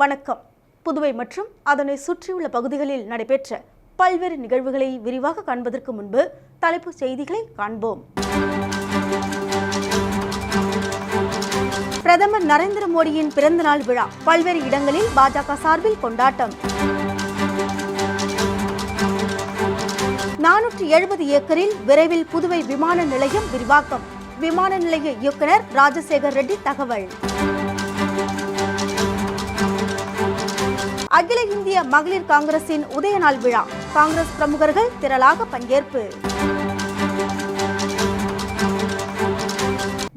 வணக்கம். புதுவை மற்றும் அதனை சுற்றியுள்ள பகுதிகளில் நடைபெற்ற பல்வேறு நிகழ்வுகளை விரிவாக காண்பதற்கு முன்பு தலைப்புச் செய்திகளை காண்போம். பிரதமர் நரேந்திர மோடியின் பிறந்தநாள் விழா பல்வேறு இடங்களில் பாஜக சார்பில் கொண்டாட்டம். நானூற்றி எழுபது ஏக்கரில் விரைவில் புதுவை விமான நிலையம் விரிவாக்கம். விமான நிலைய இயக்குனர் ராஜசேகர் ரெட்டி தகவல். அகில இந்திய மகளிர் காங்கிரசின் உதயநாள் விழா. காங்கிரஸ் பிரமுகர்கள் திரளாக பங்கேற்பு.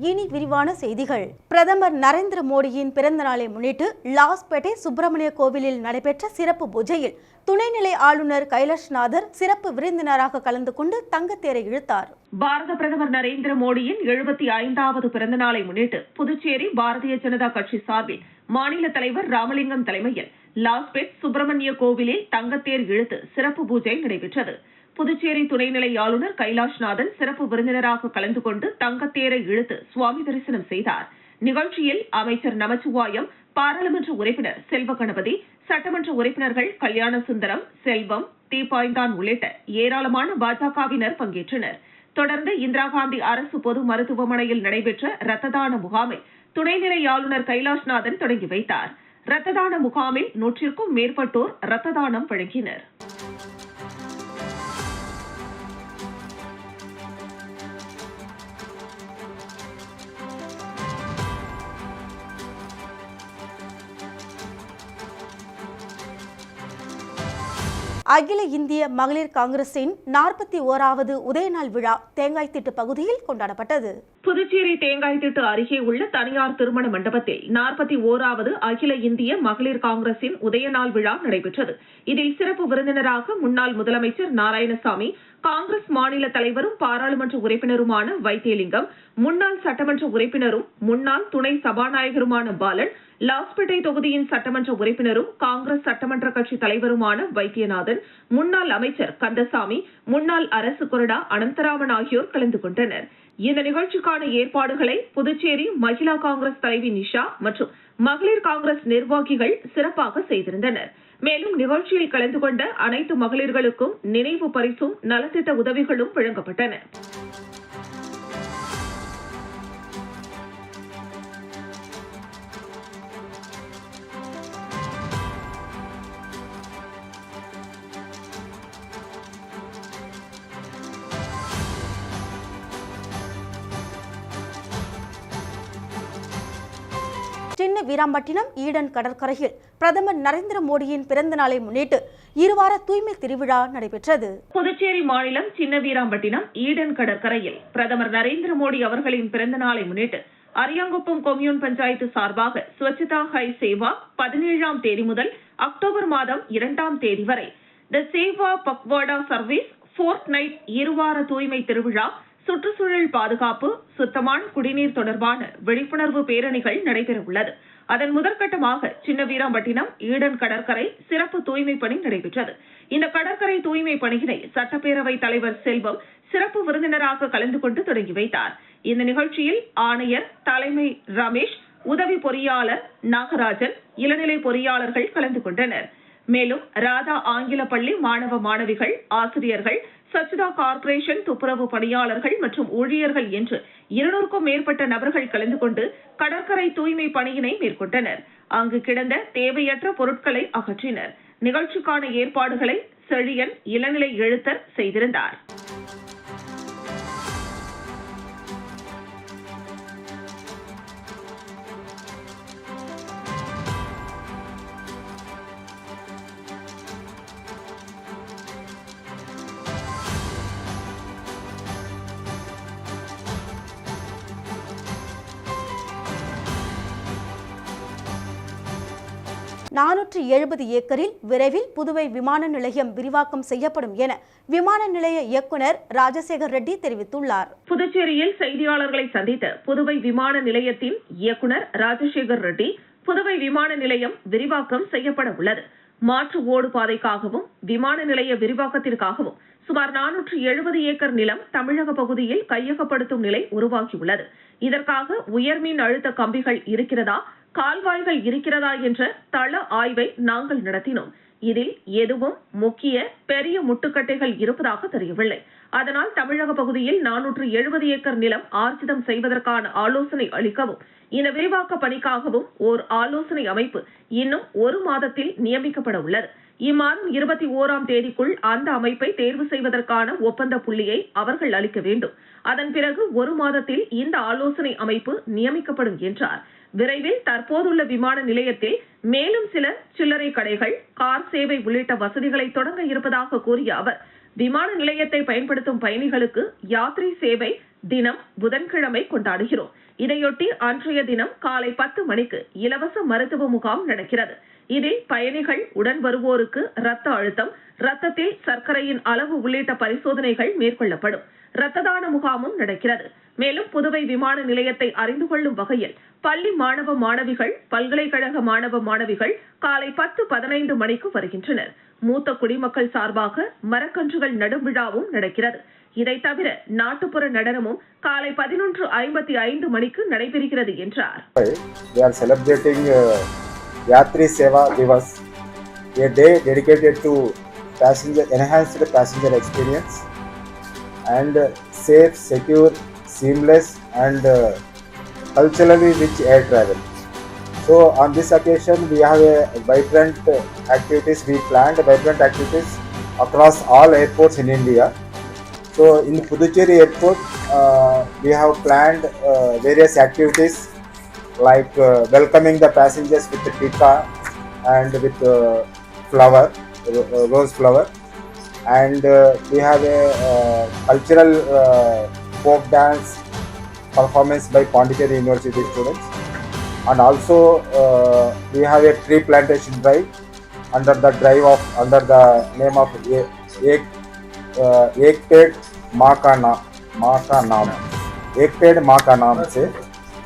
இனி விரிவான செய்திகள். பிரதமர் நரேந்திர மோடியின் பிறந்த நாளை முன்னிட்டு லாஸ்பேட்டை சுப்பிரமணிய கோவிலில் நடைபெற்ற சிறப்பு பூஜையில் துணைநிலை ஆளுநர் கைலாஷ்நாதர் சிறப்பு விருந்தினராக கலந்து கொண்டு தங்கத்தேரை இழுத்தார். பாரத பிரதமர் நரேந்திர மோடியின் எழுபத்தி ஐந்தாவது பிறந்த நாளை முன்னிட்டு புதுச்சேரி பாரதிய ஜனதா கட்சி சார்பில் மாநில தலைவர் ராமலிங்கம் தலைமையில் லாஸ்பேட் சுப்பிரமணிய கோவிலில் தங்கத்தேர் இழுத்து சிறப்பு பூஜை நடைபெற்றது. புதுச்சேரி துணைநிலை ஆளுநர் கைலாஷ்நாதன் சிறப்பு விருந்தினராக கலந்து கொண்டு தங்கத்தேரை இழுத்து சுவாமி தரிசனம் செய்தார். நிகழ்ச்சியில் அமைச்சர் நமச்சிவாயம் பாராளுமன்ற உறுப்பினர் செல்வ கணபதி சட்டமன்ற உறுப்பினர்கள் கல்யாண சுந்தரம் செல்வம் தீபாய்ந்தான் உள்ளிட்ட ஏராளமான பாஜகவினர் பங்கேற்றனர். தொடர்ந்து இந்திரா காந்தி அரசு பொது மருத்துவமனையில் நடைபெற்ற ரத்த தான முகாமை துணைநிலை ஆளுநர் கைலாஷ்நாதன் தொடங்கி வைத்தார். ரத்த தான முகாமில் நூற்றிற்கும் மேற்பட்டோர் ரத்த தானம் வழங்கினர். அகில இந்திய மகளிர் காங்கிரசின் நாற்பத்தி ஓராவது உதயநாள் விழா தேங்காய் திட்டு பகுதியில் கொண்டாடப்பட்டது. புதுச்சேரி தேங்காய் திட்டு அருகே உள்ள தனியார் திருமண மண்டபத்தில் நாற்பத்தி ஓராவது அகில இந்திய மகளிர் காங்கிரசின் உதயநாள் விழா நடைபெற்றது. இதில் சிறப்பு விருந்தினராக முன்னாள் முதலமைச்சர் நாராயணசாமி காங்கிரஸ் மாநில தலைவரும் பாராளுமன்ற உறுப்பினருமான வைத்தியலிங்கம் முன்னாள் சட்டமன்ற உறுப்பினரும் முன்னாள் துணை சபாநாயகருமான பாலன் லாஸ்பேட்டை தொகுதியின் சட்டமன்ற உறுப்பினரும் காங்கிரஸ் சட்டமன்ற கட்சி தலைவருமான வைத்தியநாதன் முன்னாள் அமைச்சர் கந்தசாமி முன்னாள் அரசு கொறடா அனந்தராமன் ஆகியோர் கலந்து கொண்டனர். இந்த நிகழ்ச்சிக்கான ஏற்பாடுகளை புதுச்சேரி மகிழா காங்கிரஸ் தலைவி நிஷா மற்றும் மகளிர் காங்கிரஸ் நிர்வாகிகள் சிறப்பாக செய்திருந்தனர். மேலும் நிகழ்ச்சியில் கலந்து கொண்ட அனைத்து மகளிர்களுக்கும் நினைவு பரிசும் நலத்திட்ட உதவிகளும் வழங்கப்பட்டன. சென்னை வீராம்பட்டினம் ஈடன் கடற்கரையில் பிரதமர் நரேந்திர மோடியின் பிறந்த நாளை முன்னிட்டு இருவார தூய்மை திருவிழா நடைபெற்றது. புதுச்சேரி மாநிலம் சின்ன வீராம்பட்டினம் ஈடன் கடற்கரையில் பிரதமர் நரேந்திர மோடி அவர்களின் பிறந்த நாளை முன்னிட்டு அரியாங்குப்பம் கொம்யூன் பஞ்சாயத்து சார்பாக ஸ்வச்சதா ஹை சேவா பதினேழாம் தேதி முதல் அக்டோபர் மாதம் இரண்டாம் தேதி வரை the Seva Pakhwada service fortnight இருவார தூய்மை திருவிழா சுற்றுச்சூழல் பாதுகாப்பு சுத்தமான குடிநீர் தொடர்பான விழிப்புணர்வு பேரணிகள் நடைபெறவுள்ளது. அதன் முதற்கட்டமாக சின்னவீராம்பட்டினம் ஈடன் கடற்கரை சிறப்பு தூய்மை பணி நடைபெற்றது. இந்த கடற்கரை தூய்மை பணியினை சட்டப்பேரவை தலைவர் செல்வம் சிறப்பு விருந்தினராக கலந்து கொண்டு தொடங்கி வைத்தார். இந்த நிகழ்ச்சியில் ஆணையர் தலைமை ரமேஷ் உதவி பொறியாளர் நாகராஜன் இளநிலை பொறியாளர்கள் கலந்து கொண்டனர். மேலும் ராதா ஆங்கில பள்ளி மாணவ மாணவிகள் ஆசிரியர்கள் சச்சிதா கார்ப்பரேஷன் துப்புரவு பணியாளர்கள் மற்றும் ஊழியர்கள் என்று இருநூறுக்கும் மேற்பட்ட நபர்கள் கலந்து கொண்டு கடற்கரை தூய்மை பணியினை மேற்கொண்டனர். அங்கு கிடந்த தேவையற்ற பொருட்களை அகற்றினர். நிகழ்ச்சிக்கான ஏற்பாடுகளை செழியன் இளநிலை எழுத்தர் செய்திருந்தார். நானூற்றி எழுபது ஏக்கரில் விரைவில் புதுவை விமான நிலையம் விரிவாக்கம் செய்யப்படும் என விமான நிலைய இயக்குனர் ராஜசேகர் ரெட்டி தெரிவித்துள்ளார். புதுச்சேரியில் செய்தியாளர்களை சந்தித்த புதுவை விமான நிலையத்தின் இயக்குனர் ராஜசேகர் ரெட்டி புதுவை விமான நிலையம் விரிவாக்கம் செய்யப்பட உள்ளது. மாற்று ஓடு பாதைக்காகவும் விமான நிலைய விரிவாக்கத்திற்காகவும் சுமார் நானூற்று எழுபது ஏக்கர் நிலம் தமிழக பகுதியில் கையகப்படுத்தும் நிலை உருவாகியுள்ளது. இதற்காக உயர்மின் அழுத்த கம்பிகள் இருக்கிறதா கால்வாய்கள் இருக்கிறதா என்ற தள ஆய்வை நாங்கள் நடத்தினோம். இதில் எதுவும் முக்கிய பெரிய முட்டுக்கட்டைகள் இருப்பதாக தெரியவில்லை. அதனால் தமிழக பகுதியில் நானூற்று எழுபது ஏக்கர் நிலம் ஆர்ஜிதம் செய்வதற்கான ஆலோசனை அளிக்கவும் இந்த விரிவாக்க பணிக்காகவும் ஓர் ஆலோசனை அமைப்பு இன்னும் ஒரு மாதத்தில் நியமிக்கப்பட உள்ளது. இம்மாதம் இருபத்தி ஓராம் தேதிக்குள் அந்த அமைப்பை தேர்வு செய்வதற்கான ஒப்பந்த புள்ளியை அவர்கள் அளிக்க வேண்டும். அதன் பிறகு ஒரு மாதத்தில் இந்த ஆலோசனை அமைப்பு நியமிக்கப்படும் என்றார். விரைவில் தற்போதுள்ள விமான நிலையத்தில் மேலும் சில சில்லறை கடைகள் கார் சேவை உள்ளிட்ட வசதிகளை தொடங்க இருப்பதாக கூறிய அவர் விமான நிலையத்தை பயன்படுத்தும் பயணிகளுக்கு யாத்ரி சேவை தினம் புதன்கிழமை கொண்டாடுகிறோம். இதையொட்டி அன்றைய தினம் காலை பத்து மணிக்கு இலவச மருத்துவ முகாம் நடக்கிறது. இதில் பயணிகள் உடன் வருவோருக்கு ரத்த அழுத்தம் ரத்தத்தில் சர்க்கரையின் அளவு உள்ளிட்ட பரிசோதனைகள் மேற்கொள்ளப்படும். ரத்த தான முகாமும் நடக்கிறது. மேலும் புதுவை விமான நிலையத்தை அறிந்து கொள்ளும் வகையில் பள்ளி மாணவ மாணவிகள் பல்கலைக்கழக மாணவ மாணவிகள் காலை பத்து பதினைந்து மணிக்கு வருகின்றனர். மூத்த குடிமக்கள் சார்பாக மரக்கன்றுகள் நடும் விழாவும் நடக்கிறது. இதை தவிர நாட்டுப்புற நடனமும் காலை பதினொன்று ஐம்பத்தி ஐந்து மணிக்கு நடைபெறுகிறது என்றார். We are celebrating uh, Yatri Seva Divas, a day dedicated to passenger enhanced passenger experience and safe, secure, seamless, and uh, culturally rich air travel. So on this occasion, we have a vibrant activities. We planned vibrant activities across all airports in India. So in Puducherry Airport, uh, we have planned uh, various activities like uh, welcoming the passengers with the pika and with uh, flower, uh, rose flower, and uh, we have a uh, cultural uh, folk dance performance by Pondicherry University students. And also uh, we have a tree plantation drive under the drive of under the name of Ek uh, Ek Ped Ma Ka Ma Ka Naam Ma Ka Naam se.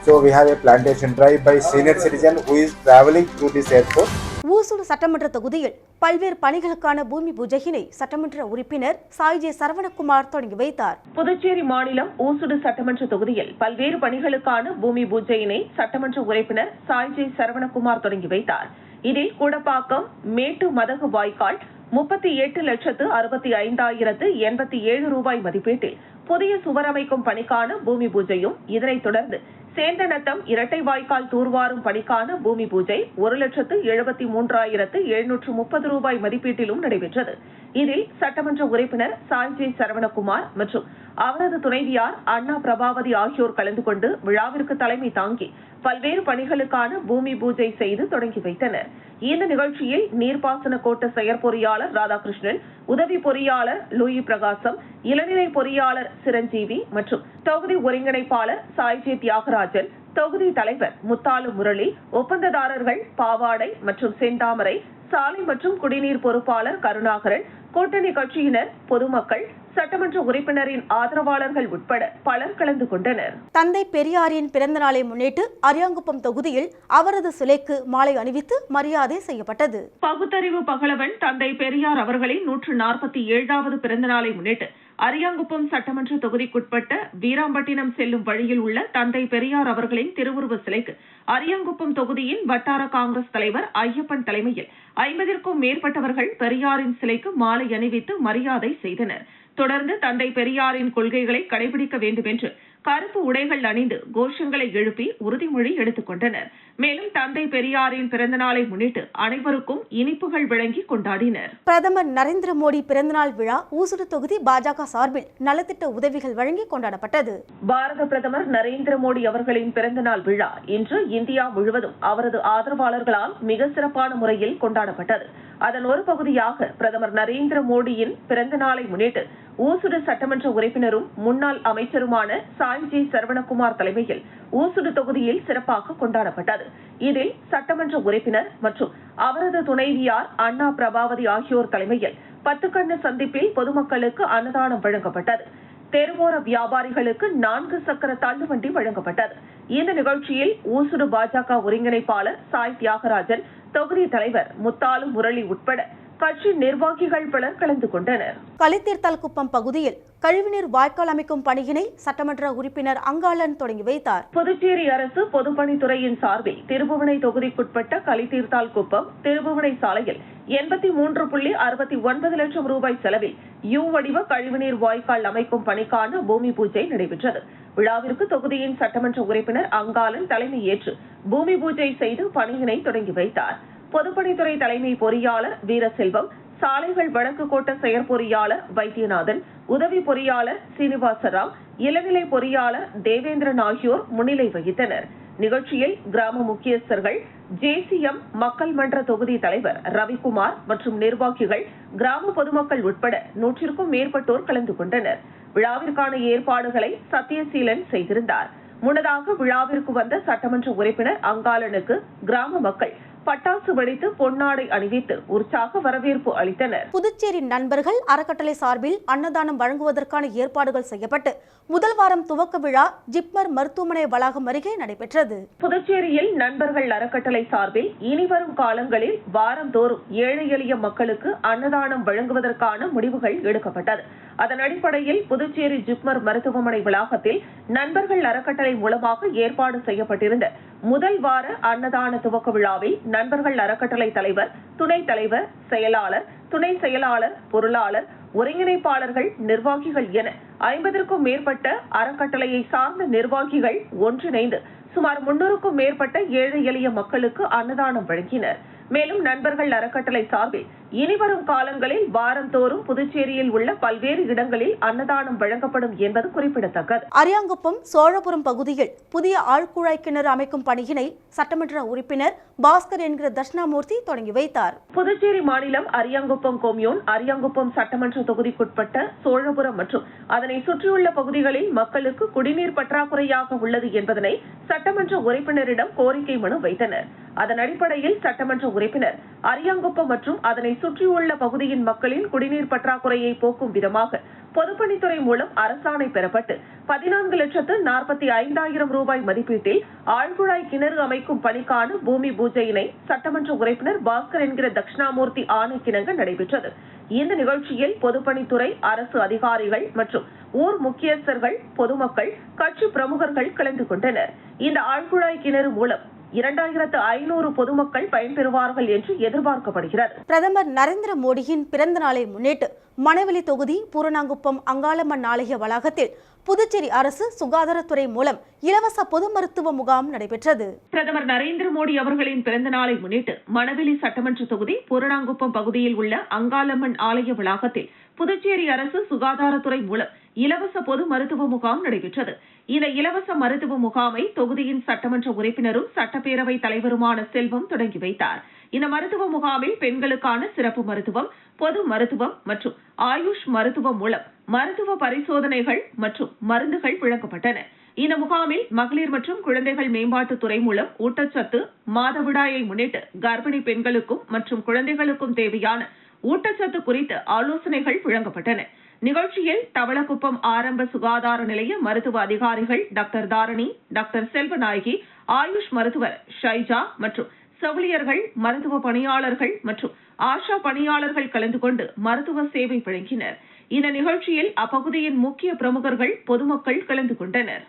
So we have a plantation drive by senior citizen who is traveling through this airport. Usur சட்டமன்ற தொகுதியில் பல்வேறு பணிகளுக்கான பூமி பூஜையினை சட்டமன்ற உறுப்பினர் சாய்ஜி சரவணகுமார் தொடங்கி வைத்தார். புதுச்சேரி மாநிலம் ஊசுடு சட்டமன்ற தொகுதியில் பல்வேறு பணிகளுக்கான பூமி பூஜையினை சட்டமன்ற உறுப்பினர் சாய்ஜி சரவணகுமார் தொடங்கி வைத்தார். இதில் கூடப்பாக்கம் மேட்டு மதகு வாய்க்கால் முப்பத்தி எட்டு லட்சத்து அறுபத்தி ஐந்தாயிரத்து எண்பத்தி ஏழு ரூபாய் மதிப்பீட்டில் புதிய சுவர் அமைக்கும் பணிக்கான பூமி பூஜையும் இதனைத் தொடர்ந்து சேந்தநத்தம் இரட்டை வாய்க்கால் தூர்வாரும் பணிக்கான பூமி பூஜை ஒரு லட்சத்து எழுபத்தி மூன்றாயிரத்து எழுநூற்று முப்பது ரூபாய் மதிப்பீட்டிலும் நடைபெற்றது. இதில் சட்டமன்ற உறுப்பினர் சாய்ஜே சரவணகுமார் மற்றும் அவரது துணைவியார் அண்ணா பிரபாவதி ஆகியோர் கலந்து கொண்டு விழாவிற்கு தலைமை தாங்கி பல்வேறு பணிகளுக்கான பூமி பூஜை செய்து தொடங்கி வைத்தனர். இந்த நிகழ்ச்சியில் நீர்ப்பாசன கோட்ட செயற்பொறியாளர் ராதாகிருஷ்ணன் உதவி பொறியாளர் லூயி பிரகாசம் இளநிலை பொறியாளர் சிரஞ்சீவி மற்றும் தொகுதி ஒருங்கிணைப்பாளர் சாய்ஜே தியாகராஜன் தொகுதி தலைவர் முத்தாலு முரளி ஒப்பந்ததாரர்கள் பாவாடை மற்றும் செந்தாமரை சாலை மற்றும் குடிநீர் பொறுப்பாளர் கருணாகரன் கூட்டணி கட்சியினர் பொதுமக்கள் சட்டமன்ற உறுப்பினரின் ஆதரவாளர்கள் உட்பட பலர் கலந்து கொண்டனர். தந்தை பெரியாரின் பிறந்த நாளை முன்னிட்டு அரியாங்குப்பம் தொகுதியில் அவரது சிலைக்கு மாலை அணிவித்து மரியாதை செய்யப்பட்டது. பகுத்தறிவு பகலவன் தந்தை பெரியார் அவர்களின் நூற்று நாற்பத்தி ஏழாவது பிறந்த நாளை முன்னிட்டு அரியாங்குப்பம் சட்டமன்ற தொகுதிக்குட்பட்ட வீராம்பட்டினம் செல்லும் வழியில் உள்ள தந்தை பெரியார் அவர்களின் திருவுருவ சிலைக்கு அரியாங்குப்பம் தொகுதியின் வட்டார காங்கிரஸ் தலைவர் ஐயப்பன் தலைமையில் ஐம்பதிற்கும் மேற்பட்டவர்கள் பெரியாரின் சிலைக்கு மாலை அணிவித்து மரியாதை செய்தனர். தொடர்ந்து தந்தை பெரியாரின் கொள்கைகளை கடைபிடிக்க வேண்டும் என்று கருப்பு உடைகள் அணிந்து கோஷங்களை எழுப்பி உறுதிமொழி எடுத்துக் கொண்டனர். மேலும் தந்தை பெரியாரின் பிறந்த நாளை முன்னிட்டு அனைவருக்கும் இனிப்புகள் வழங்கி கொண்டாடினர். பிரதமர் நரேந்திர மோடி பிறந்தநாள் விழா ஊசுடு தொகுதி பாஜக சார்பில் நலத்திட்ட உதவிகள் வழங்கி கொண்டாடப்பட்டது. பாரத பிரதமர் நரேந்திர மோடி அவர்களின் பிறந்த நாள் விழா இன்று இந்தியா முழுவதும் அவரது ஆதரவாளர்களால் மிக சிறப்பான முறையில் கொண்டாடப்பட்டது. அதன் ஒரு பகுதியாக பிரதமர் நரேந்திர மோடியின் பிறந்த நாளை முன்னிட்டு ஊசுடு சட்டமன்ற உறுப்பினரும் முன்னாள் அமைச்சருமான சாய்ஜி சரவணகுமார் தலைமையில் ஊசுடு தொகுதியில் சிறப்பாக கொண்டாடப்பட்டது. இதில் சட்டமன்ற உறுப்பினர் மற்றும் அவரது துணைவியார் அண்ணா பிரபாவதி ஆகியோர் தலைமையில் பத்துக்கண்ணு சந்திப்பில் பொதுமக்களுக்கு அன்னதானம் வழங்கப்பட்டது. தெருவோர வியாபாரிகளுக்கு நான்கு சக்கர தள்ளுவண்டி வழங்கப்பட்டது. இந்த நிகழ்ச்சியில் ஊசுடு பாஜக ஒருங்கிணைப்பாளர் சாய் தியாகராஜன் தொகுதி தலைவர் முத்தாலு முரளி உட்பட கட்சி நிர்வாகிகள் பலர் கலந்து கொண்டனர். களித்தீர்த்தால்குப்பம் பகுதியில் கழிவுநீர் வாய்க்கால் அமைக்கும் பணியினை சட்டமன்ற உறுப்பினர் அங்காளன் தொடங்கி வைத்தார். புதுச்சேரி அரசு பொதுப்பணித்துறையின் சார்பில் திருபுவனை தொகுதிக்குட்பட்ட கலித்தீர்த்தால் குப்பம் திருபுவனை சாலையில் எண்பத்தி மூன்று புள்ளி அறுபத்தி ஒன்பது லட்சம் ரூபாய் செலவில் யூ வடிவ கழிவுநீர் வாய்க்கால் அமைக்கும் பணிக்கான பூமி பூஜை நடைபெற்றது. விழாவிற்கு தொகுதியின் சட்டமன்ற உறுப்பினர் அங்காளன் தலைமையேற்று பூமி பூஜை செய்து பணியினை தொடங்கி வைத்தார். பொதுப்பணித்துறை தலைமை பொறியாளர் வீரசெல்வம் சாலைகள் வழக்கு கோட்ட செயற்பொறியாளர் வைத்தியநாதன் உதவி பொறியாளர் சீனிவாசராவ் இளநிலை பொறியாளர் தேவேந்திரன் ஆகியோர் முன்னிலை வகித்தனர். நிகழ்ச்சியில் கிராம முக்கியஸ்தர்கள் ஜேசிஎம் மக்கள் மன்ற தொகுதி தலைவர் ரவிக்குமார் மற்றும் நிர்வாகிகள் கிராம பொதுமக்கள் உட்பட நூற்றிற்கும் மேற்பட்டோர் கலந்து கொண்டனர். விழாவிற்கான ஏற்பாடுகளை சத்யசீலன் செய்திருந்தார். முன்னதாக விழாவிற்கு வந்த சட்டமன்ற உறுப்பினர் அங்காளனுக்கு கிராம மக்கள் பட்டாசு வெடித்து பொன்னாடை அணிவித்து உற்சாக வரவேற்பு அளித்தனர். புதுச்சேரி நண்பர்கள் அறக்கட்டளை சார்பில் அன்னதானம் வழங்குவதற்கான ஏற்பாடுகள் செய்யப்பட்டு முதல் வாரம் துவக்க விழா ஜிப்மர் மருத்துவமனை வளாகம் அருகே நடைபெற்றது. புதுச்சேரியில் நண்பர்கள் அறக்கட்டளை சார்பில் இனிவரும் காலங்களில் வாரந்தோறும் ஏழை எளிய மக்களுக்கு அன்னதானம் வழங்குவதற்கான முடிவுகள் எடுக்கப்பட்டது. அதன் அடிப்படையில் புதுச்சேரி ஜிப்மர் மருத்துவமனை வளாகத்தில் நண்பர்கள் அறக்கட்டளை மூலமாக ஏற்பாடு செய்யப்பட்டிருந்த முதல் வார அன்னதான துவக்க விழாவில் நண்பர்கள் அறக்கட்டளை தலைவர் துணைத் தலைவர் செயலாளர் துணை செயலாளர் பொருளாளர் ஒருங்கிணைப்பாளர்கள் நிர்வாகிகள் என ஐம்பதற்கும் மேற்பட்ட அறக்கட்டளையை சார்ந்த நிர்வாகிகள் ஒன்றிணைந்து சுமார் முன்னூறுக்கும் மேற்பட்ட ஏழை எளிய மக்களுக்கு அன்னதானம் வழங்கினர். மேலும் நண்பர்கள் அறக்கட்டளை சார்பில் இனிவரும் காலங்களில் வாரந்தோறும் புதுச்சேரியில் உள்ள பல்வேறு இடங்களில் அன்னதானம் வழங்கப்படும் என்பது குறிப்பிடத்தக்கது. அரியாங்குப்பம் சோழபுரம் பகுதியில் புதிய ஆழ்குழாய் கிணறு அமைக்கும் பணியினை சட்டமன்ற உறுப்பினர் பாஸ்கர் என்கிற தட்சிணாமூர்த்தி தொடங்கி வைத்தார். புதுச்சேரி மாநிலம் அரியாங்குப்பம் கொம்யூன் அரியாங்குப்பம் சட்டமன்ற தொகுதிக்குட்பட்ட சோழபுரம் மற்றும் அதனை சுற்றியுள்ள பகுதிகளில் மக்களுக்கு குடிநீர் பற்றாக்குறையாக உள்ளது என்பதனை சட்டமன்ற உறுப்பினரிடம் கோரிக்கை மனு வைத்தனர். அதன் அடிப்படையில் சட்டமன்ற உறுப்பினர். அரியாங்குப்பம் மற்றும் அதனை சுற்றியுள்ள பகுதியின் மக்களின் குடிநீர் பற்றாக்குறையை போக்கும் விதமாக பொதுப்பணித்துறை மூலம் அரசாணை பெறப்பட்டு பதினான்கு லட்சத்து நாற்பத்தி ஐந்தாயிரம் ரூபாய் மதிப்பீட்டில் ஆழ்குழாய் கிணறு அமைக்கும் பணிக்கான பூமி பூஜையினை சட்டமன்ற உறுப்பினர் பாஸ்கர் என்கிற தட்சிணாமூர்த்தி ஆணைக்கிணங்க நடைபெற்றது. இந்த நிகழ்ச்சியில் பொதுப்பணித்துறை அரசு அதிகாரிகள் மற்றும் ஊர் முக்கியஸ்தர்கள் பொதுமக்கள் கட்சி பிரமுகர்கள் கலந்து கொண்டனர். இந்த ஆழ்குழாய் கிணறு மூலம் இரண்டாயிரத்து ஐநூறு பொதுமக்கள் பயன்பெறுவார்கள் என்று எதிர்பார்க்கப்படுகிறது. பிரதமர் நரேந்திர மோடியின் பிறந்த நாளை முன்னிட்டு மணவெளி தொகுதி பூரணாங்குப்பம் அங்காளம்மன் ஆலய வளாகத்தில் புதுச்சேரி அரசு சுகாதாரத்துறை மூலம் இலவச பொது மருத்துவ முகாம் நடைபெற்றது. பிரதமர் நரேந்திர மோடி அவர்களின் பிறந்த நாளை முன்னிட்டு மணவெளி சட்டமன்ற தொகுதி பூரணாங்குப்பம் பகுதியில் உள்ள அங்காளம்மன் ஆலய வளாகத்தில் புதுச்சேரி அரசு சுகாதாரத்துறை மூலம் இலவச பொது மருத்துவ முகாம் நடைபெற்றது. இந்த இலவச மருத்துவ முகாமை தொகுதியின் சட்டமன்ற உறுப்பினரும் சட்டப்பேரவை தலைவருமான செல்வம் தொடங்கி வைத்தார். இந்த மருத்துவ முகாமில் பெண்களுக்கான சிறப்பு மருத்துவம் பொது மருத்துவம் மற்றும் ஆயுஷ் மருத்துவம் மூலம் மருத்துவ பரிசோதனைகள் மற்றும் மருந்துகள் வழங்கப்பட்டன. இந்த முகாமில் மகளிர் மற்றும் குழந்தைகள் மேம்பாட்டுத் துறை மூலம் ஊட்டச்சத்து மாதவிடாயை முன்னிட்டு கர்ப்பிணி பெண்களுக்கும் மற்றும் குழந்தைகளுக்கும் தேவையான ஊட்டச்சத்து குறித்து ஆலோசனைகள் வழங்கப்பட்டன. நிகழ்ச்சியில் தவளக்குப்பம் ஆரம்ப சுகாதார நிலைய மருத்துவ அதிகாரிகள் டாக்டர் தாரணி டாக்டர் செல்வநாயகி ஆயுஷ் மருத்துவர் ஷைஜா மற்றும் செவிலியர்கள் மருத்துவ பணியாளர்கள் மற்றும் ஆஷா பணியாளர்கள் கலந்து கொண்டு மருத்துவ சேவை வழங்கினர். இந்த நிகழ்ச்சியில் அப்பகுதியின் முக்கிய பிரமுகர்கள் பொதுமக்கள் கலந்து கொண்டனர்.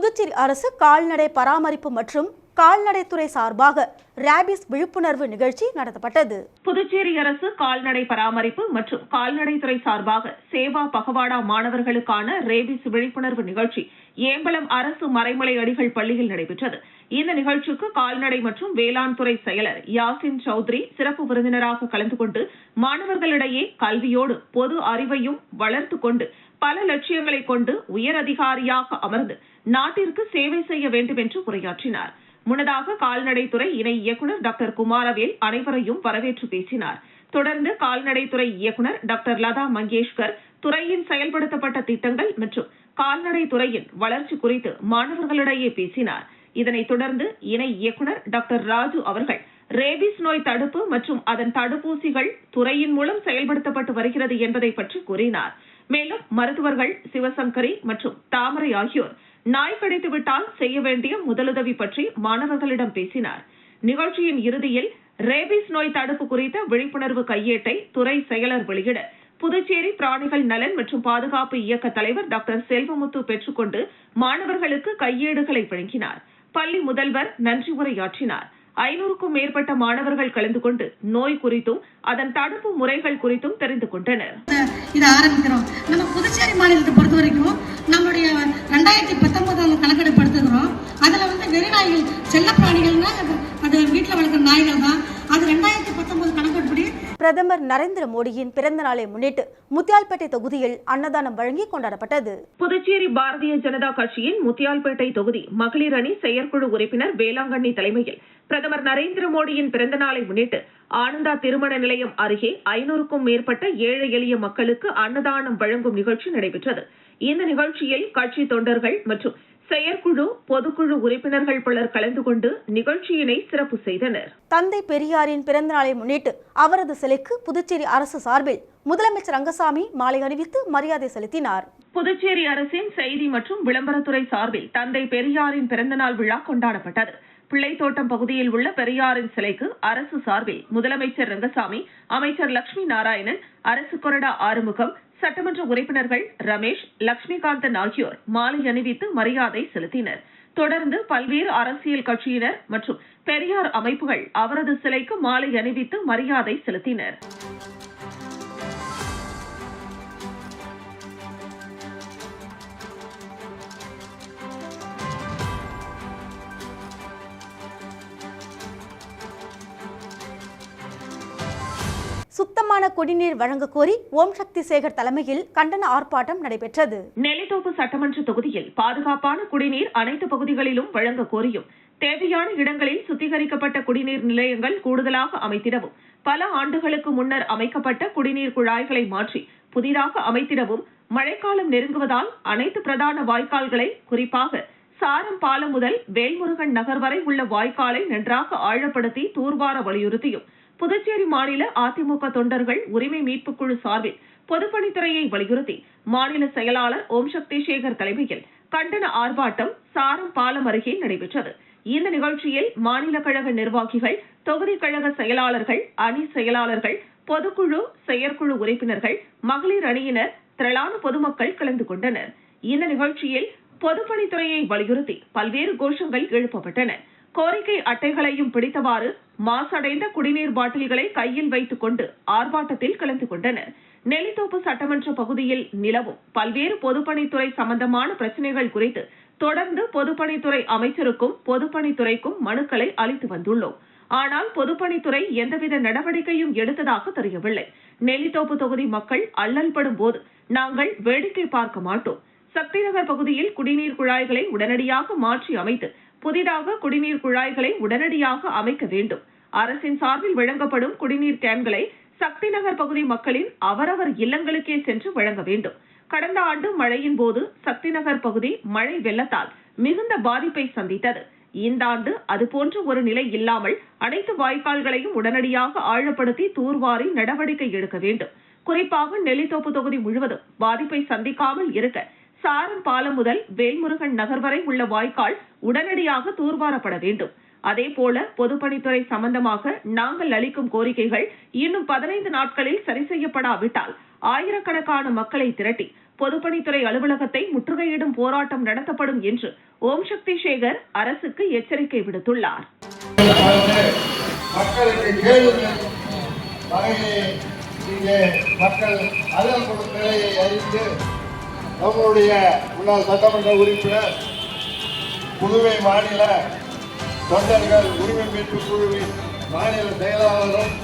புதுச்சேரி அரசு கால்நடை பராமரிப்பு மற்றும் கால்நடைத்துறை சார்பாக ரேபிஸ் விழிப்புணர்வு நிகழ்ச்சி நடத்தப்பட்டது. புதுச்சேரி அரசு கால்நடை பராமரிப்பு மற்றும் கால்நடைத்துறை சார்பாக சேவா பகவாடா மாணவர்களுக்கான ரேபிஸ் விழிப்புணர்வு நிகழ்ச்சி ஏம்பலம் அரசு மறைமலை அடிகள் பள்ளியில் நடைபெற்றது. இந்த நிகழ்ச்சிக்கு கால்நடை மற்றும் வேளாண் துறை செயலர் யாசின் சௌத்ரி சிறப்பு விருந்தினராக கலந்து கொண்டு மாணவர்களிடையே கல்வியோடு பொது அறிவையும் வளர்த்து கொண்டு பல லட்சியங்களை கொண்டு உயர் அதிகாரியாக அமர்ந்து நாட்டிற்கு சேவை செய்ய வேண்டும் என்று உரையாற்றினார். முன்னதாக கால்நடைத்துறை இணை இயக்குநர் டாக்டர் குமாரவேல் அனைவரையும் வரவேற்று பேசினார். தொடர்ந்து கால்நடைத்துறை இயக்குநர் டாக்டர் லதா மங்கேஷ்கர் துறையின் செயல்படுத்தப்பட்ட திட்டங்கள் மற்றும் கால்நடை துறையின் வளர்ச்சி குறித்து மாணவர்களிடையே பேசினார். இதனைத் தொடர்ந்து இணை இயக்குனர் டாக்டர் ராஜு அவர்கள் ரேபிஸ் நோய் தடுப்பு மற்றும் அதன் தடுப்பூசிகள் துறையின் மூலம் செயல்படுத்தப்பட்டு வருகிறது என்பதை பற்றி கூறினார். மேலும் மருத்துவர்கள் சிவசங்கரி மற்றும் தாமரை ஆகியோர் நாய் கடித்து விட்டால் செய்ய வேண்டிய முதலுதவி பற்றி மாணவர்களிடம் பேசினார். நிகழ்ச்சியின் இறுதியில் ரேபிஸ் நோய் தடுப்பு குறித்த விழிப்புணர்வு கையேட்டை துறை செயலர் வெளியிட புதுச்சேரி பிராணிகள் நலன் மற்றும் பாதுகாப்பு இயக்க தலைவர் டாக்டர் செல்வமுத்து பெற்றுக்கொண்டு மாணவர்களுக்கு கையேடுகளை வழங்கினார். பள்ளி முதல்வர் நன்றி உரையாற்றினார். ஐநூறுக்கும் மேற்பட்ட மாணவர்கள் கலந்து கொண்டு நோய் குறித்தும் அதன் தடுப்பு முறைகள் குறித்தும் தெரிந்து கொண்டனர். இதை ஆரம்பிக்கிறோம். நம்ம புதுச்சேரி மாநிலத்தை பொறுத்த வரைக்கும் நம்மளுடைய ரெண்டாயிரத்தி பத்தொன்பதாம் கணக்கெடுப்பு எடுத்துக்கிறோம் அதில் வந்து வெறிநாய்கள் செல்லப்பிராணிகள்னா அது- அது வீட்டில் வளர்க்குற நாய்கள் தான் அது ரெண்டாயிரத்தி பிரதமர் நரேந்திர மோடியின் பிறந்த நாளை முன்னிட்டு முத்தியால்பேட்டை தொகுதியில் அன்னதானம் வழங்கி கொண்டாடப்பட்டது. புதுச்சேரி பாரதிய ஜனதா கட்சியின் முத்தியால்பேட்டை தொகுதி மகளிர் அணி செயற்குழு உறுப்பினர் வேளாங்கண்ணி தலைமையில் பிரதமர் நரேந்திர மோடியின் பிறந்த நாளை முன்னிட்டு ஆனந்தா திருமண நிலையம் அருகே ஐநூறுக்கும் மேற்பட்ட ஏழை எளிய மக்களுக்கு அன்னதானம் வழங்கும் நிகழ்ச்சி நடைபெற்றது. இந்த நிகழ்ச்சியில் கட்சி தொண்டர்கள் மற்றும் செயற்குழு பொதுக்குழு உறுப்பினர்கள் பலர் கலந்து கொண்டு நிகழ்ச்சியினை சிறப்பு செய்தனர். தந்தை பெரியாரின் பிறந்த நாளை முன்னிட்டு அவரது சிலைக்கு புதுச்சேரி அரசு சார்பில் முதலமைச்சர் ரங்கசாமி மாலை அணிவித்து மரியாதை செலுத்தினார். புதுச்சேரி அரசின் செய்தி மற்றும் விளம்பரத்துறை சார்பில் தந்தை பெரியாரின் பிறந்தநாள் விழா கொண்டாடப்பட்டது. பிள்ளைத்தோட்டம் பகுதியில் உள்ள பெரியாரின் சிலைக்கு அரசு சார்பில் முதலமைச்சர் ரங்கசாமி அமைச்சர் லட்சுமி நாராயணன் அரசு கொறடா ஆறுமுகம் சட்டமன்ற உறுப்பினர்கள் ரமேஷ் லட்சுமிகாந்தன் ஆகியோர் மாலை அணிவித்து மரியாதை செலுத்தினர். தொடர்ந்து பல்வேறு அரசியல் கட்சியினர் மற்றும் பெரியார் அமைப்புகள் அவரது சிலைக்கு மாலை அணிவித்து மரியாதை செலுத்தினர். சுத்தமான குடிநீர் வழங்க கோரி ஓம் சக்தி சேகர் தலைமையில் கண்டன ஆர்ப்பாட்டம் நடைபெற்றது. நெல்லித்தோப்பு சட்டமன்ற தொகுதியில் பாதுகாப்பான குடிநீர் அனைத்து பகுதிகளிலும் வழங்க கோரியும். தேவையான இடங்களில் சுத்திகரிக்கப்பட்ட குடிநீர் நிலையங்கள் கூடுதலாக அமைத்திடவும் பல ஆண்டுகளுக்கு முன்னர் அமைக்கப்பட்ட குடிநீர் குழாய்களை மாற்றி புதிதாக அமைத்திடவும் மழைக்காலம் நெருங்குவதால் அனைத்து பிரதான வாய்க்கால்களை குறிப்பாக சாரம் பாலம் முதல் வேல்முருகன் நகர் வரை உள்ள வாய்க்காலை நன்றாக ஆழப்படுத்தி தூர்வார வலியுறுத்தியும் புதுச்சேரி மாநில அதிமுக தொண்டர்கள் உரிமை மீட்புக் குழு சார்பில் பொதுப்பணித்துறையை வலியுறுத்தி மாநில செயலாளர் ஓம் சக்தி சேகர் தலைமையில் கண்டன ஆர்ப்பாட்டம் சாரம் பாலம் அருகே நடைபெற்றது. இந்த நிகழ்ச்சியில் மாநில கழக நிர்வாகிகள் தொகுதி கழக செயலாளர்கள் அணி செயலாளர்கள் பொதுக்குழு செயற்குழு உறுப்பினர்கள் மகளிர் அணியினர் திரளான பொதுமக்கள் கலந்து கொண்டனர். இந்த நிகழ்ச்சியில் பொதுப்பணித்துறையை வலியுறுத்தி பல்வேறு கோஷங்கள் எழுப்பப்பட்டன. கோரிக்கை அட்டைகளையும் பிடித்தவாறு மாசடைந்த குடிநீர் பாட்டில்களை கையில் வைத்துக் கொண்டு ஆர்ப்பாட்டத்தில் கலந்து கொண்டனர். நெல்லித்தோப்பு சட்டமன்ற பகுதியில் நிலவும் பல்வேறு பொதுப்பணித்துறை சம்பந்தமான பிரச்சனைகள் குறித்து தொடர்ந்து பொதுப்பணித்துறை அமைச்சருக்கும் பொதுப்பணித்துறைக்கும் மனுக்களை அளித்து வந்துள்ளோம். ஆனால் பொதுப்பணித்துறை எந்தவித நடவடிக்கையும் எடுத்ததாக தெரியவில்லை. நெல்லித்தோப்பு தொகுதி மக்கள் அல்லல்படும் போது நாங்கள் வேடிக்கை பார்க்க மாட்டோம். சக்திநகர் பகுதியில் குடிநீர் குழாய்களை உடனடியாக மாற்றி அமைத்து புதிதாக குடிநீர் குழாய்களை உடனடியாக அமைக்க வேண்டும். அரசின் சார்பில் வழங்கப்படும் குடிநீர் கேன்களை சக்தி நகர் பகுதி மக்களின் அவரவர் இல்லங்களுக்கே சென்று வழங்க வேண்டும். கடந்த ஆண்டு மழையின் போது சக்தி நகர் பகுதி மழை வெள்ளத்தால் மிகுந்த பாதிப்பை சந்தித்தது. இந்த ஆண்டு அதுபோன்ற ஒரு நிலை இல்லாமல் அனைத்து வாய்க்கால்களையும் உடனடியாக ஆழப்படுத்தி தூர்வாரி நடவடிக்கை எடுக்க வேண்டும். குறிப்பாக நெல்லித்தோப்பு தொகுதி முழுவதும் பாதிப்பை சந்திக்காமல் இருக்க சாரம் பாலம் முதல் வேல்முருகன் நகர் வரை உள்ள வாய்க்கால் உடனடியாக தூர்வாரப்பட வேண்டும். அதேபோல பொதுப்பணித்துறை சம்பந்தமாக நாங்கள் அளிக்கும் கோரிக்கைகள் இன்னும் பதினைந்து நாட்களில் சரி செய்யப்படாவிட்டால் ஆயிரக்கணக்கான மக்களை திரட்டி பொதுப்பணித்துறை அலுவலகத்தை முற்றுகையிடும் போராட்டம் நடத்தப்படும் என்று ஓம் சக்தி சேகர் அரசுக்கு எச்சரிக்கை விடுத்துள்ளார். மக்கள் நம்முடைய முன்னாள் சட்டமன்ற உறுப்பினர் புதுவை மாநில தொண்டர்கள் உரிமை மீட்பு குழுவின் மாநில செயலாளரும்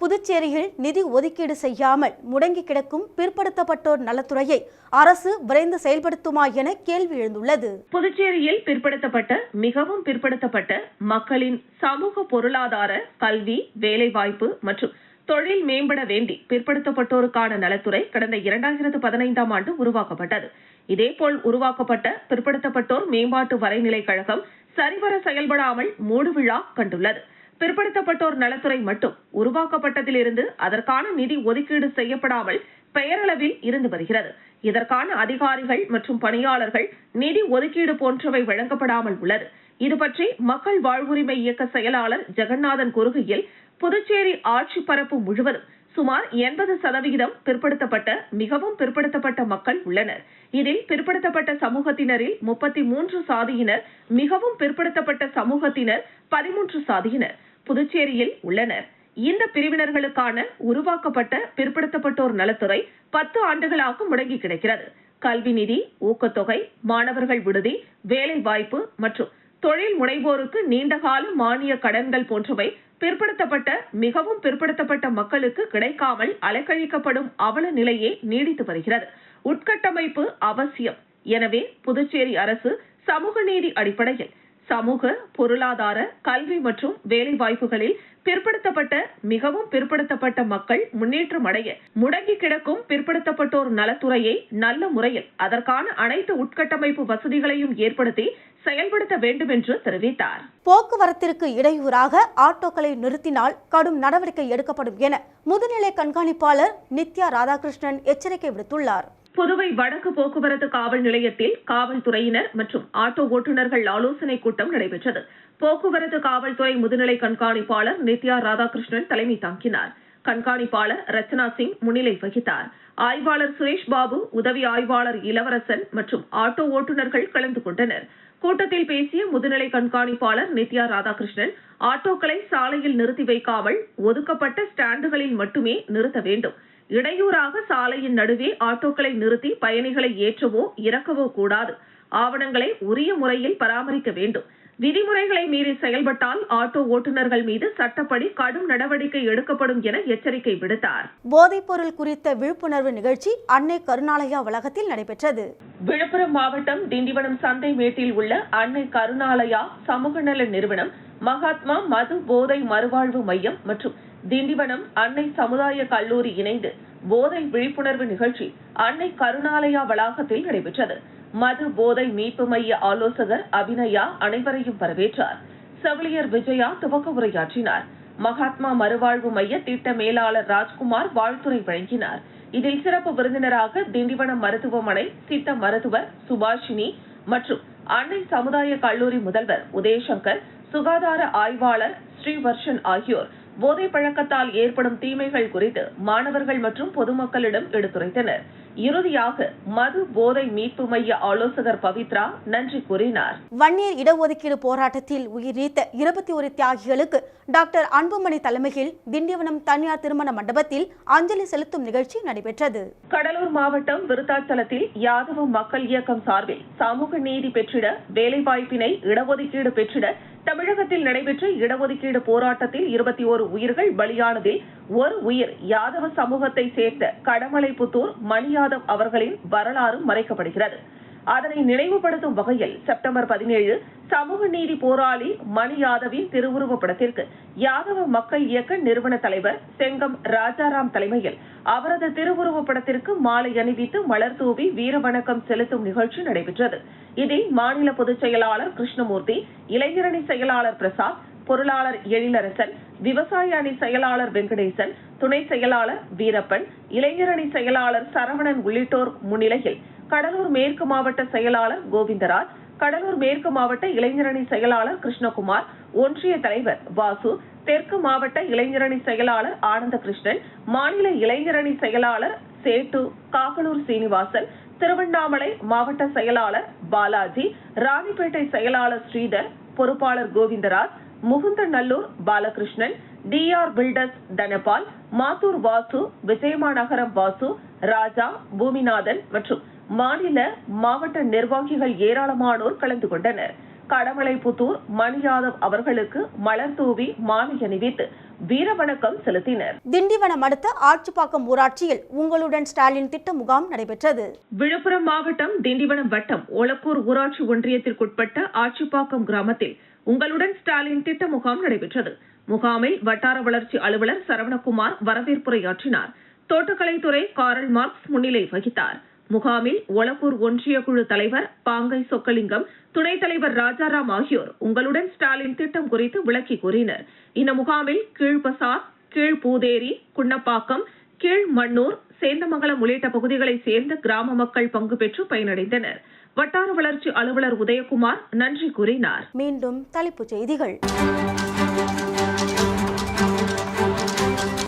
புதுச்சேரியில் நிதி ஒதுக்கீடு செய்யாமல் முடங்கி கிடக்கும் பிற்படுத்தப்பட்டோர் நலத்துறையை அரசு விரைந்து செயல்படுத்துமா என கேள்வி எழுந்துள்ளது. புதுச்சேரியில் பிற்படுத்தப்பட்ட மிகவும் பிற்படுத்தப்பட்ட மக்களின் சமூக பொருளாதார கல்வி வேலைவாய்ப்பு மற்றும் தொழில் மேம்பட வேண்டி பிற்படுத்தப்பட்டோருக்கான நலத்துறை கடந்த இரண்டாயிரத்து பதினைந்தாம் ஆண்டு உருவாக்கப்பட்டது. இதேபோல் உருவாக்கப்பட்ட பிற்படுத்தப்பட்டோர் மேம்பாட்டு வரைநிலை கழகம் சரிவர செயல்படாமல் மூடுவிழா கண்டுள்ளது. பிற்படுத்தப்பட்டோர் நலத்துறை மட்டும் உருவாக்கப்பட்டதிலிருந்து அதற்கான நிதி ஒதுக்கீடு செய்யப்படாமல் பெயரளவில் இருந்து வருகிறது. இதற்கான அதிகாரிகள் மற்றும் பணியாளர்கள் நிதி ஒதுக்கீடு போன்றவை வழங்கப்படாமல் உள்ளது. இது பற்றி மக்கள் வாழ்வுரிமை இயக்க செயலாளர் ஜெகநாதன் கூறுகையில் புதுச்சேரி ஆட்சி பரப்பு முழுவதும் சுமார் எண்பது சதவிகிதம் பிற்படுத்தப்பட்ட மிகவும் பிற்படுத்தப்பட்ட மக்கள் உள்ளனர். இதில் பிற்படுத்தப்பட்ட சமூகத்தினரில் முப்பத்தி மூன்று சாதியினர் மிகவும் பிற்படுத்தப்பட்ட சமூகத்தினர் பதிமூன்று சாதியினர் புதுச்சேரியில் உள்ளனர். இந்த பிரிவினர்களுக்கான உருவாக்கப்பட்ட பிற்படுத்தப்பட்டோர் நலத்துறை பத்து ஆண்டுகளாக முடங்கி கிடக்கிறது. கல்வி நிதி ஊக்கத்தொகை மாணவர்கள் விடுதி வேலை வாய்ப்பு மற்றும் தொழில் முனைவோருக்கு நீண்டகால மானிய கடன்கள் போன்றவை பிற்படுத்தப்பட்ட மிகவும் பிற்படுத்தப்பட்ட மக்களுக்கு கிடைக்காமல் அலைக்கழிக்கப்படும் அவல நிலையே நீடித்து வருகிறது. உட்கட்டமைப்பு அவசியம். எனவே புதுச்சேரி அரசு சமூக நீதி அடிப்படையில் சமூக பொருளாதார கல்வி மற்றும் வேலை வாய்ப்புகளில் பிற்படுத்தப்பட்ட மிகவும் பிற்படுத்தப்பட்ட மக்கள் முன்னேற்றம் அடைய முடங்கி கிடக்கும் பிற்படுத்தப்பட்டோர் நலத்துறையை நல்ல முறையில் அதற்கான அனைத்து உட்கட்டமைப்பு வசதிகளையும் ஏற்படுத்தி செயல்படுத்த வேண்டும் என்று தெரிவித்தார். போக்குவரத்திற்கு இடையூறாக ஆட்டோக்களை நிறுத்தினால் கடும் நடவடிக்கை எடுக்கப்படும் என முதுநிலை கண்காணிப்பாளர் நித்யா ராதாகிருஷ்ணன் எச்சரிக்கை விடுத்துள்ளார். புதுவை வடக்கு போக்குவரத்து காவல் நிலையத்தில் காவல்துறையினர் மற்றும் ஆட்டோ ஓட்டுநர்கள் ஆலோசனை கூட்டம் நடைபெற்றது. போக்குவரத்து காவல்துறை முதுநிலை கண்காணிப்பாளர் நித்யா ராதாகிருஷ்ணன் தலைமை தாங்கினார். கண்காணிப்பாளர் ரச்சனா சிங் முன்னிலை வகித்தார். ஆய்வாளர் சுரேஷ் பாபு உதவி ஆய்வாளர் இளவரசன் மற்றும் ஆட்டோ ஓட்டுநர்கள் கலந்து கொண்டனர். கூட்டத்தில் பேசிய முதுநிலை கண்காணிப்பாளர் நித்யா ராதாகிருஷ்ணன் ஆட்டோக்களை சாலையில் நிறுத்தி வைக்காமல் ஒதுக்கப்பட்ட ஸ்டாண்டுகளில் மட்டுமே நிறுத்த வேண்டும். இடையூறாக சாலையின் நடுவே ஆட்டோக்களை நிறுத்தி பயணிகளை ஏற்றவோ இறக்கவோ கூடாது. ஆவணங்களை உரிய முறையில் பராமரிக்க வேண்டும். விதிமுறைகளை மீறி செயல்பட்டால் ஆட்டோ ஓட்டுநர்கள் மீது சட்டப்படி கடும் நடவடிக்கை எடுக்கப்படும் என எச்சரிக்கை விடுத்தார். போதைப்பொருள் குறித்த விழிப்புணர்வு நிகழ்ச்சி அன்னை கருணாலயா வளாகத்தில் நடைபெற்றது. விழுப்புரம் மாவட்டம் திண்டிவனம் சந்தை மேட்டில் உள்ள அன்னை கருணாலயா சமூக நல நிறுவனம் மகாத்மா மது போதை மறுவாழ்வு மையம் மற்றும் திண்டிவனம் அன்னை சமுதாய கல்லூரி இணைந்து போதை விழிப்புணர்வு நிகழ்ச்சி அன்னை கருணாலயா வளாகத்தில் நடைபெற்றது. மது போதை மீட்பு மைய ஆலோசகர் அபிநயா அனைவரையும் வரவேற்றார். செவிலியர் விஜயா துவக்க உரையாற்றினார். மகாத்மா மறுவாழ்வு மைய திட்ட மேலாளர் ராஜ்குமார் வாழ்த்துரை வழங்கினார். இதில் சிறப்பு விருந்தினராக திண்டிவனம் மருத்துவமனை சித்த மருத்துவர் சுபாஷினி மற்றும் அன்னை சமுதாய கல்லூரி முதல்வர் உதயசங்கர் சுகாதார ஆய்வாளர் ஸ்ரீவர்ஷன் ஆகியோர் போதை பழக்கத்தால் ஏற்படும் தீமைகள் குறித்து மாணவர்கள் மற்றும் பொதுமக்களிடம் எடுத்துரைத்தனர். இறுதியாக மது போதை மீட்பு மைய ஆலோசகர் பவித்ரா நன்றி கூறினார். வன்னியர் இடஒதுக்கீடு போராட்டத்தில் உயிர் நீத்த இருபத்தி ஒரு தியாகிகளுக்கு டாக்டர் அன்புமணி தலைமையில் திண்டிவனம் தனியார் திருமண மண்டபத்தில் அஞ்சலி செலுத்தும் நிகழ்ச்சி நடைபெற்றது. கடலூர் மாவட்டம் விருத்தாச்சலத்தில் யாதவ மக்கள் இயக்கம் சார்பில் சமூக நீதி பெற்றிட வேலைவாய்ப்பினை இடஒதுக்கீடு பெற்றிட தமிழகத்தில் நடைபெற்ற இடஒதுக்கீடு போராட்டத்தில் இருபத்தி ஒரு உயிர்கள் பலியானதில் ஒரு உயிர் யாதவ சமூகத்தை சேர்ந்த கடமலைப்புத்தூர் மணி யாதவ் அவர்களின் வரலாறு மறைக்கப்படுகிறது. அதனை நினைவுபடுத்தும் வகையில் செப்டம்பர் பதினேழு சமூக நீதி போராளி மணி யாதவின் திருவுருவப் படத்திற்கு யாதவ மக்கள் இயக்க நிறுவன தலைவர் செங்கம் ராஜாராம் தலைமையில் அவரது திருவுருவப் படத்திற்கு மாலை அணிவித்து மலர் தூவி வீரவணக்கம் செலுத்தும் நிகழ்ச்சி நடைபெற்றது. இதில் மாநில பொதுச் செயலாளர் கிருஷ்ணமூர்த்தி இளைஞரணி செயலாளர் பிரசாத் பொருளாளர் எழிலரசன் விவசாய அணி செயலாளர் வெங்கடேசன் துணை செயலாளர் வீரப்பன் இளைஞரணி செயலாளர் சரவணன் உள்ளிட்டோர் முன்னிலையில் கடலூர் மேற்கு மாவட்ட செயலாளர் கோவிந்தராஜ் கடலூர் மேற்கு மாவட்ட இளைஞரணி செயலாளர் கிருஷ்ணகுமார் ஒன்றிய தலைவர் வாசு தெற்கு மாவட்ட இளைஞரணி செயலாளர் ஆனந்த கிருஷ்ணன் மாநில இளைஞரணி செயலாளர் சேட்டு காக்கலூர் சீனிவாசன் திருவண்ணாமலை மாவட்ட செயலாளர் பாலாஜி ராணிப்பேட்டை செயலாளர் ஸ்ரீதர் பொறுப்பாளர் கோவிந்தராஜ் முகுந்தநல்லூர் பாலகிருஷ்ணன் டிஆர் பில்டர்ஸ் தனபால் மாத்தூர் வாசு விஜயமாநகரம் வாசு ராஜா பூமிநாதன் மற்றும் மாநில மாவட்ட நிர்வாகிகள் ஏராளமானோர் கலந்து கொண்டனர். கடமலைப்புத்தூர் மணி யாதவ் அவர்களுக்கு மலர் தூவி மாலை அணிவித்து வீரவணக்கம் செலுத்தினர். திண்டிவனம் அடுத்த ஆட்சிப்பாக்கம் ஊராட்சியில் உங்களுடன் ஸ்டாலின் திட்ட முகாம் நடைபெற்றது. விழுப்புரம் மாவட்டம் திண்டிவனம் வட்டம் ஒலப்பூர் ஊராட்சி ஒன்றியத்திற்குட்பட்ட ஆட்சிப்பாக்கம் கிராமத்தில் உங்களுடன் ஸ்டாலின் திட்ட முகாம் நடைபெற்றது. முகாமில் வட்டார வளர்ச்சி அலுவலர் சரவணகுமார் வரவேற்புரையாற்றினார். தோட்டக்கலைத்துறை காரல் மார்க்ஸ் முன்னிலை வகித்தார். முகாமில் ஒலப்பூர் ஒன்றிய குழு தலைவர் பாங்கை சொக்கலிங்கம் துணைத் தலைவர் ராஜாராம் ஆகியோர் உங்களுடன் ஸ்டாலின் திட்டம் குறித்து விளக்கி கூறினர். இந்த முகாமில் கீழ்பசார் கீழ்பூதேரி குன்னப்பாக்கம் கீழ் மண்ணூர் சேந்தமங்கலம் உள்ளிட்ட பகுதிகளைச் சேர்ந்த கிராம மக்கள் பங்கு பெற்று பயனடைந்தனா் வட்டார வளர்ச்சி அலுவலர் உதயகுமார் நன்றி கூறினார். மீண்டும் தலைப்புச் செய்திகள்.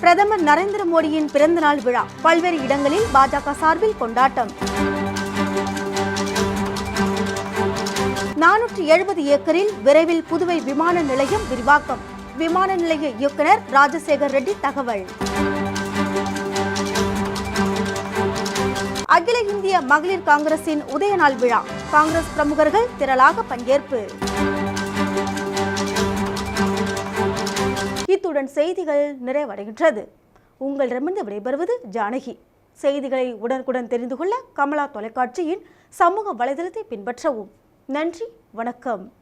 பிரதமர் நரேந்திர மோடியின் பிறந்தநாள் விழா பல்வேறு இடங்களில் பாஜக சார்பில் கொண்டாட்டம். நானூற்றி எழுபது ஏக்கரில் விரைவில் புதுவை விமான நிலையம் விரிவாக்கம். விமான நிலைய இயக்குனர் ராஜசேகர் ரெட்டி தகவல். அகில இந்திய மகளிர் காங்கிரசின் உதயநாள் விழா. காங்கிரஸ் பிரமுகர்கள் திரளாக பங்கேற்பு. இத்துடன் செய்திகள் நிறைவடைகின்றது. உங்களிடமிருந்து விடைபெறுவது ஜானகி. செய்திகளை உடனுக்குடன் தெரிந்து கொள்ள கமலா தொலைக்காட்சியின் சமூக வலைதளத்தை பின்பற்றவும். நன்றி வணக்கம்.